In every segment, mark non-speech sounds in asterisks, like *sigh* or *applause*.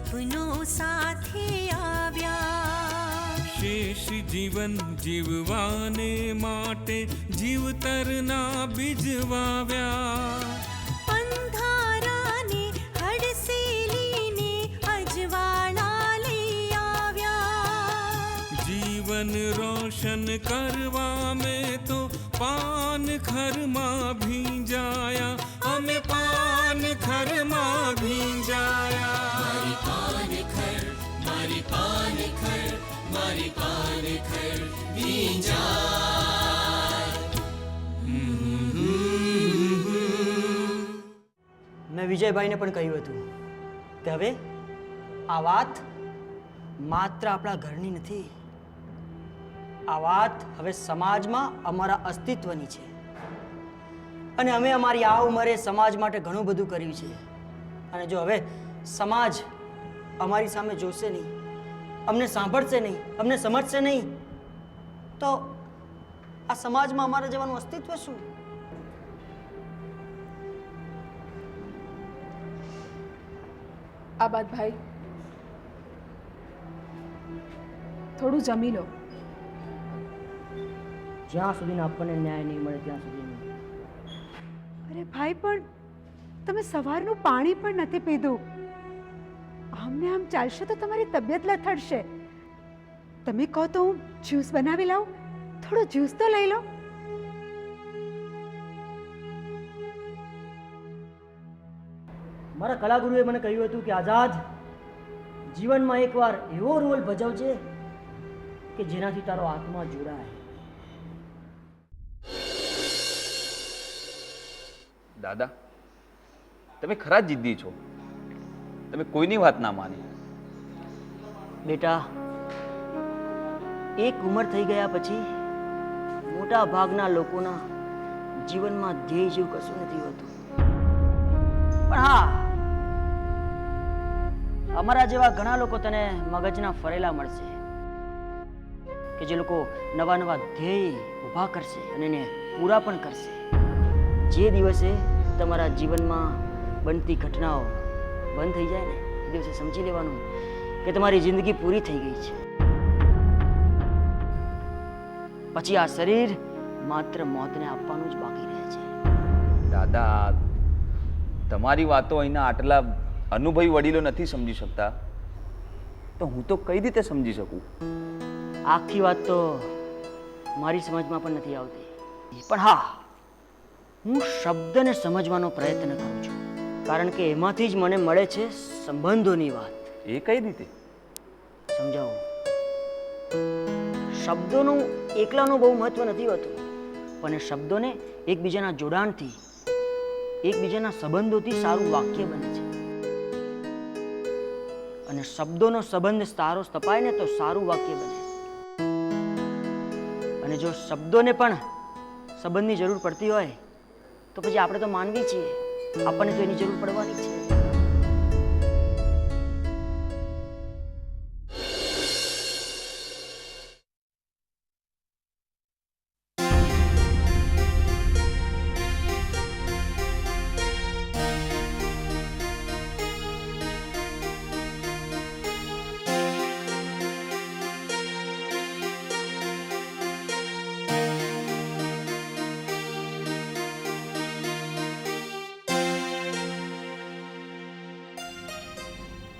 સ્વપ્નો સાથે આવ્યા શેષ જીવન જીવવાને માટે જીવતરના બીજ વાવ્યા અંધારાને હડસેલીને અજવાળા લઈ આવ્યા જીવન રોશન કરવા મેં તો પાન ખરમાં ભીંજાયા અમે પાન ખરમાં ભીંજાયા મેં વિજયભાઈને પણ કહ્યું હતું કે હવે આ વાત માત્ર આપણા ઘરની નથી. આ વાત હવે સમાજમાં અમારા અસ્તિત્વની છે. અને અમે અમારી આ ઉંમરે સમાજ માટે ઘણું બધું કર્યું છે. અને જો હવે સમાજ અમારી સામે જોશે નહીં અમને સાંભળશે નહીં અમને સમજશે નહીં. તો આ સમાજમાં અમારા જવાનું અસ્તિત્વ શું? આ બાદ ભાઈ થોડું જમી લો. જ્યાં સુધી આપણને ન્યાય નહીં મળે ત્યાં સુધી અરે ભાઈ પણ તમે સવારનું પાણી પણ નથી પીધું. આમને આમ ચાલશે તો તમારી તબિયત લથડશે. તમે કહો તો હું જ્યુસ બનાવી લાવું? થોડો જ્યુસ તો લઈ લો. મારા કલાગુરુએ મને કહ્યું હતું કે આઝાદ જીવનમાં એકવાર એવો રોલ ભજવજે કે જેનાથી તારો આત્મા જોડાય. દાદા તમે ખરા જ જિદ્દી છો. તમે કોઈની વાત ના માની? બેટા, એક ઉંમર થઈ ગયા પછી મોટા ભાગના લોકોના જીવનમાં ધ્યેય જેવું કશું નથી હોતું. પણ હા, અમારા જેવા ઘણા લોકો તને મગજના ફરેલા મળશે કે જે લોકો નવા નવા ધ્યેય ઊભા કરશે અને એને પૂરા પણ કરશે. જે દિવસે તમારા જીવનમાં બનતી ઘટનાઓ બંધ થઈ જાય ને એ દિવસે સમજી લેવાનું કે તમારી જિંદગી પૂરી થઈ ગઈ છે. પછી આ શરીર માત્ર મોતને આપવાનું જ બાકી રહે છે. દાદા તમારી વાતો અહીંના આટલા અનુભવી વડીલો નથી સમજી શકતા. તો હું તો કઈ રીતે સમજી શકું? આખી વાત તો મારી સમજમાં પણ નથી આવતી. પણ હા હું શબ્દને સમજવાનો પ્રયત્ન કરું છું. કારણ કે એમાંથી જ મને મળે છે સંબંધોની વાત. એ કઈ રીતે? સમજાવું? શબ્દોનું એકલાનું બહુ મહત્વ નથી હોતું પણ એ શબ્દોને એકબીજાના જોડાણથી એકબીજાના સંબંધોથી સારું વાક્ય બને છે. અને શબ્દોનો સંબંધ સારો સ્થપાય ને તો સારું વાક્ય બને. અને જો શબ્દોને પણ સંબંધની જરૂર પડતી હોય તો પછી આપણે તો માનવી છીએ. આપણને તો એની જરૂર પડવાની છે.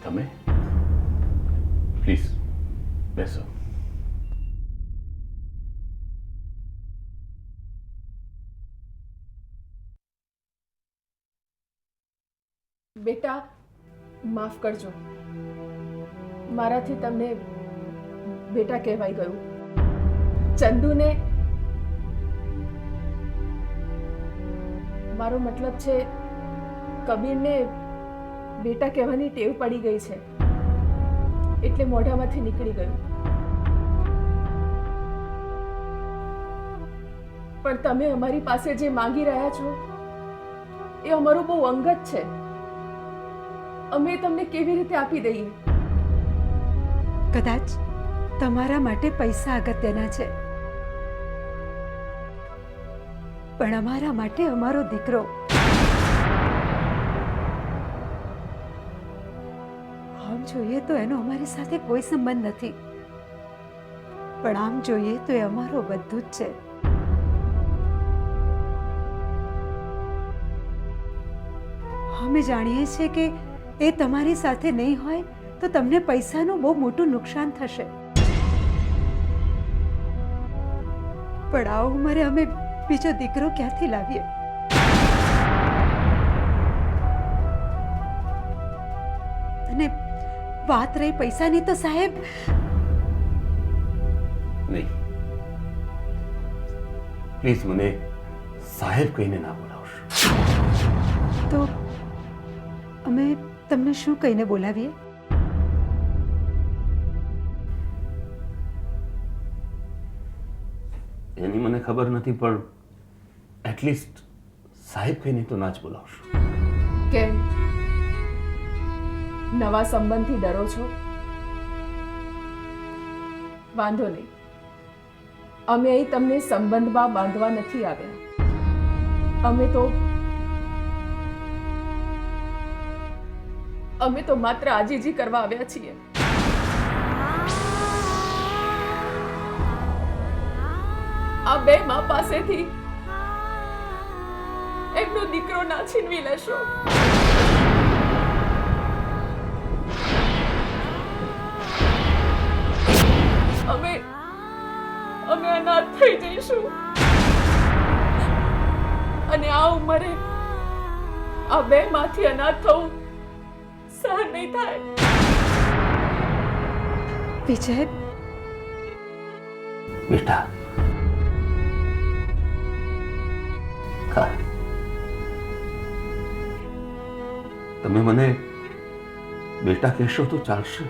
તમે? પ્લીઝ બેસો. બેટા, માફ કરજો. મારાથી તમને બેટા કહેવાઈ ગયું. ચંદુને મારો મતલબ છે, કબીરને બેટા કહેવાની ટેવ પડી ગઈ છે. એટલે મોઢામાંથી નીકળી ગયું. પણ તમે અમારી પાસે જે માંગી રહ્યા છો, એ અમારું બહુ અંગત છે. અમે તમને કેવી રીતે આપી દઈએ? કદાચ તમારા માટે પૈસા અગત્યના છે. પણ અમારા માટે અમારો દીકરો જોઈએ તો એનો અમારી સાથે કોઈ સંબંધ નથી. પણ આમ જોઈએ તો એ અમારો બધું જ છે. અમે જાણીએ છીએ કે એ તમારી સાથે નહીં હોય તો તમને પૈસાનું બહુ મોટું નુકસાન થશે. પણ આ ઉંમરે અમે બીજો દીકરો ક્યાંથી લાવીએ? અને વાત રહી પૈસાની તો સાહેબ. નહીં. પ્લીઝ મને સાહેબ કહીને ના બોલાવશો. તો અમે તમને શું કહીને બોલાવીએ? એની મને ખબર નથી પણ એટલીસ્ટ સાહેબ કહીને તો ના જ બોલાવશો. કેમ? નવા સંબંધથી ડરો છો? વાંધો નહીં. અમે અહીં તમને સંબંધમાં બાંધવા નથી આવ્યા. અમે તો અમે તો માત્ર આજીજી કરવા આવ્યા છીએ. આ બે માં પાસેથી એમનો દીકરો ના છીનવી લેશો. થઈ જઈશું. અને આ ઉંમરે આ બે માંથી અનાથ થવું સહન નહીં થાય. વિજય? બેટા. તમે મને બેટા કહેશો તો ચાલશે.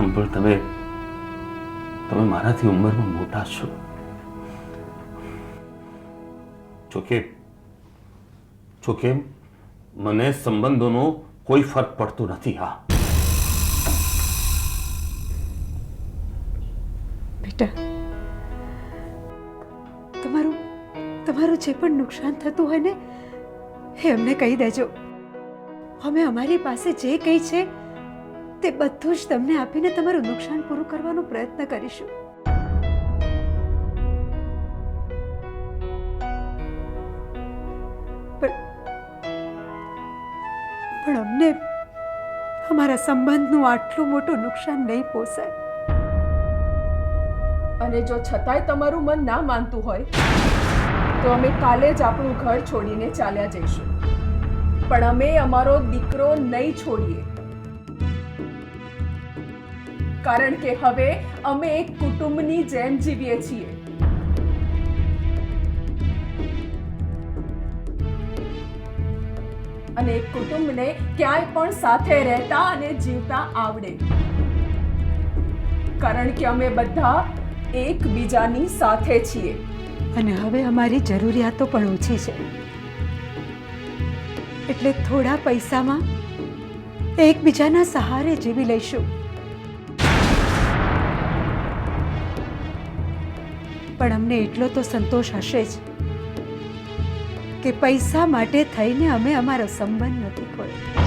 આમ પણ તમે તમે મારાથી ઉંમરમાં મોટા છો. જોકે જોકે મને સંબંધોનો કોઈ ફરક પડતો નથી, હા. બેટા, તમારું તમારું જે પણ નુકસાન થતું હોય ને, એ અમને કહી દેજો. અમે અમારી પાસે જે કંઈ છે તે બધું જ તમને આપીને તમારું નુકસાન પૂરું કરવાનો પ્રયત્ન કરીશું. પણ અમને અમારા સંબંધનું આટલું મોટું નુકસાન નહીં પોસાય. અને જો છતાંય તમારું મન ના માનતું હોય, તો અમે કાલે જ આપણું ઘર છોડીને ચાલ્યા જઈશું. પણ અમે અમારો દીકરો નહીં છોડીએ. કારણ કે હવે અમે એક કુટુંબની જેમ જીવીએ છીએ. અને એક કુટુંબને ક્યાંય પણ સાથે રહેતા અને જીવતા આવડે. કારણ કે અમે બધા એકબીજાની સાથે છીએ. અને હવે અમારી જરૂરિયાતો પણ ઓછી છે. એટલે થોડા પૈસામાં એકબીજાના સહારે જીવી લઈશું. પણ અમને એટલો તો સંતોષ હશે જ કે પૈસા માટે થઈને અમે અમારો સંબંધ નથી ખોયો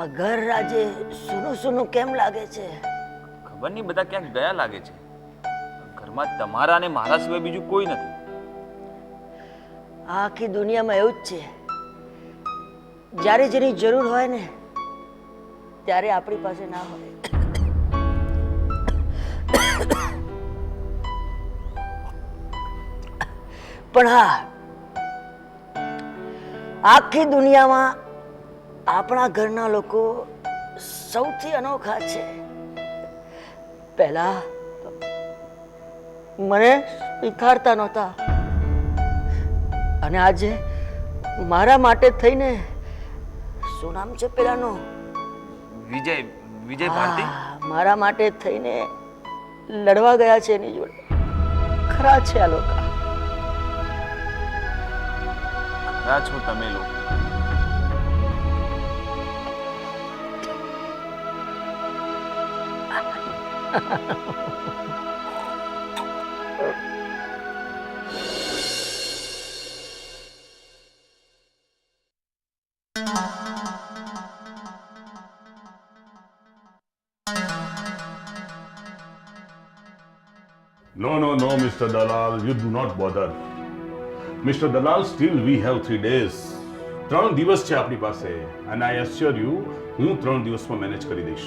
આ ઘર આજે સૂનું સૂનું કેમ લાગે છે? ખબર નહીં, બધા ક્યાંક ગયા લાગે છે. ઘરમાં તમારા અને મારા સિવાય બીજું કોઈ નથી. આખી દુનિયામાં એવું જ છે. જ્યારે જેની જરૂર હોય ને, ત્યારે આપણી પાસે ના હોય. પણ હા, આખી દુનિયામાં આપણા ઘરના લોકો સૌથી અનોખા છે. પહેલા મને સ્વીકારતા નહોતા. અને આજે મારા માટે થઈને શું નામ છે પેલાનું વિજય વિજય ભારતી? મારા માટે થઈને લડવા ગયા છે એની જોડે. ખરા છે આ લોકો. ખરા છો તમે લોકો. *laughs* No, no, no, Mr. Dalal, you do not bother. Mr. Dalal, still we have three days. ત્રણ દિવસ છે આપણી પાસે અને આઈ એશ્યોર યુ હું ત્રણ દિવસમાં મેનેજ કરી દઈશ